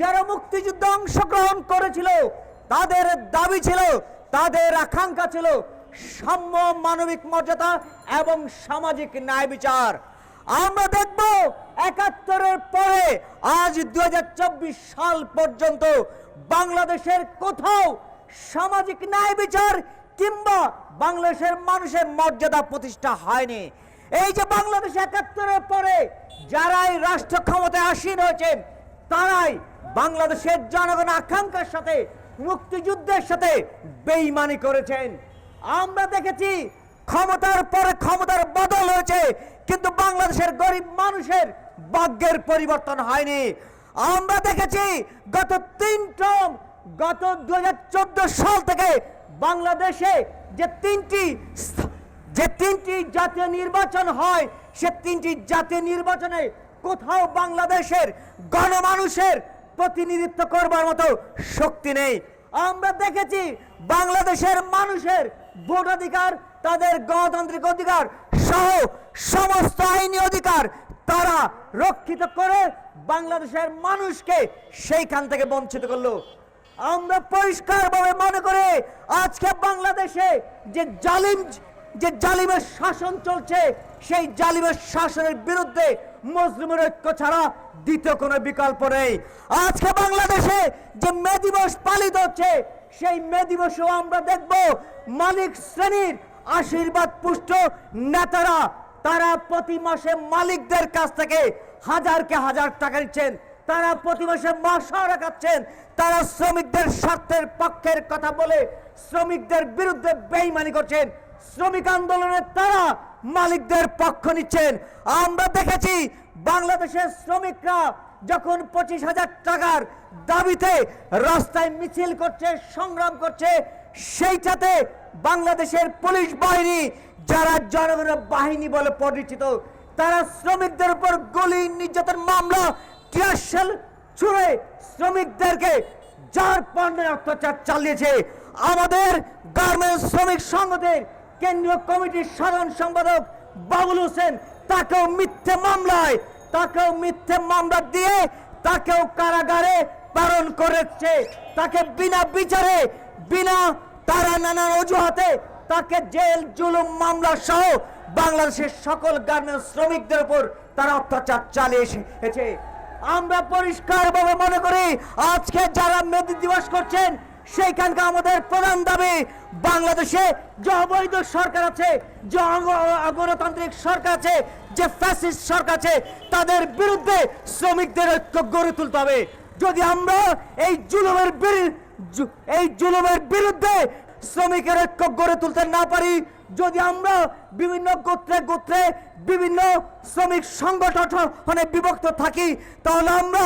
যারা মুক্তিযুদ্ধে অংশগ্রহণ করেছিল, তাদের দাবি ছিল, তাদের আকাঙ্ক্ষা ছিল সাম্য মানবিক মর্যাদা এবং সামাজিক ন্যায় বিচার। আমরা দেখব একাত্তরের পরে আজ দু হাজার চব্বিশ সাল পর্যন্ত বাংলাদেশের কোথাও সামাজিক ন্যায় বিচার কিংবা বাংলাদেশের মানুষের মর্যাদা প্রতিষ্ঠা হয়নি। এই যে বাংলাদেশ একাত্তরের পরে যারাই রাষ্ট্র ক্ষমতায় আসীন হয়েছেন, তারাই বাংলাদেশের জনগণ আকাঙ্ক্ষার সাথে, মুক্তিযুদ্ধের সাথে বেইমানি করেছেন। আমরা দেখেছি ক্ষমতার পরে ক্ষমতার বদল হয়েছে, কিন্তু বাংলাদেশের গরিব মানুষের ভাগ্যের পরিবর্তন হয়নি। আমরা দেখেছি গত তিন টর্ম, গত দু হাজার চোদ্দ সাল থেকে বাংলাদেশে যে তিনটি যে তিনটি জাতীয় নির্বাচন হয়, সে তিনটি জাতীয় নির্বাচনে কোথাও বাংলাদেশের গণমানুষের প্রতিনিধিত্ব করবার মতো শক্তি নেই। আমরা দেখেছি বাংলাদেশের মানুষের ভোটাধিকার, তাদের গণতান্ত্রিক অধিকার সহ সমস্ত আইনি অধিকার তারা রক্ষিত করে বাংলাদেশের মানুষকে সেইখান থেকে বঞ্চিত করল। আমরা পরিষ্কারভাবে মনে করে আজকে বাংলাদেশে যে জালিম যে জালিমের শাসন চলছে সেই জালিমের শাসনের বিরুদ্ধে মুসলিমের ঐক্য ছাড়া দ্বিতীয় কোনো বিকল্প নেই। আজকে বাংলাদেশে যে মে দিবস পালিত হচ্ছে, সেই মে দিবসেও আমরা দেখব মালিক শ্রেণির আশীর্বাদ পুষ্ট নেতারা, তারা প্রতি মাসে মালিকদের কাছ থেকে হাজারকে হাজার টাকা নিচ্ছেন। তারা প্রতি মাসে মাসা রাখাচ্ছেন তারা শ্রমিকদের স্বার্থের পক্ষের কথা বলে শ্রমিকদের বিরুদ্ধে বেইমানি করছেন। শ্রমিক আন্দোলনের তারা মালিকদের পক্ষ নিচ্ছেন। আমরা দেখেছি বাংলাদেশের শ্রমিকরা যখন পঁচিশ হাজার টাকার দাবিতে রাস্তায় মিছিল করছে, সংগ্রাম করছে, সেইটাতে বাংলাদেশের পুলিশ বাহিনী, যারা জনগণের বাহিনী বলে পরিচিত, তারা শ্রমিকদের উপর গুলি, নির্যাতন মামলা টিয়ারশেল ছুড়ে শ্রমিকদেরকে যার পণ্যের অত্যাচার চালিয়েছে। আমাদের গার্মেন্টস শ্রমিক সংঘদের কেন্দ্রীয় কমিটির সাধারণ সম্পাদক বাবুল হোসেন, তাকেও মিথ্যে মামলায়, তাকেও মিথ্যে মামলা দিয়ে তাকেও কারাগারে প্রেরণ করেছে। তাকে বিনা বিচারে, বিনা তারা নানান অজুহাতে তাকে জেল, জুলুম, মামলা সহ বাংলাদেশের সকল গার্মেন্টস শ্রমিকদের উপর তারা অত্যাচার চালিয়ে এসেছে। আমরা পরিষ্কারভাবে মনে করি, আজকে যারা মেদি দিবস করছেন সেইখানকার আমাদের প্রধান দাবি, বাংলাদেশে যে সরকার আছে, যে সরকার আছে, যে ফ্যাসিস্ট সরকার আছে, তাদের বিরুদ্ধে শ্রমিকদের ঐক্য গড়ে তুলতে হবে। যদি আমরা এই জুলুমের এই জুলুমের বিরুদ্ধে শ্রমিকের ঐক্য গড়ে তুলতে না পারি, যদি আমরা বিভিন্ন গোত্রে গোত্রে বিভিন্ন শ্রমিক সংগঠনে বিভক্ত থাকি, তাহলে আমরা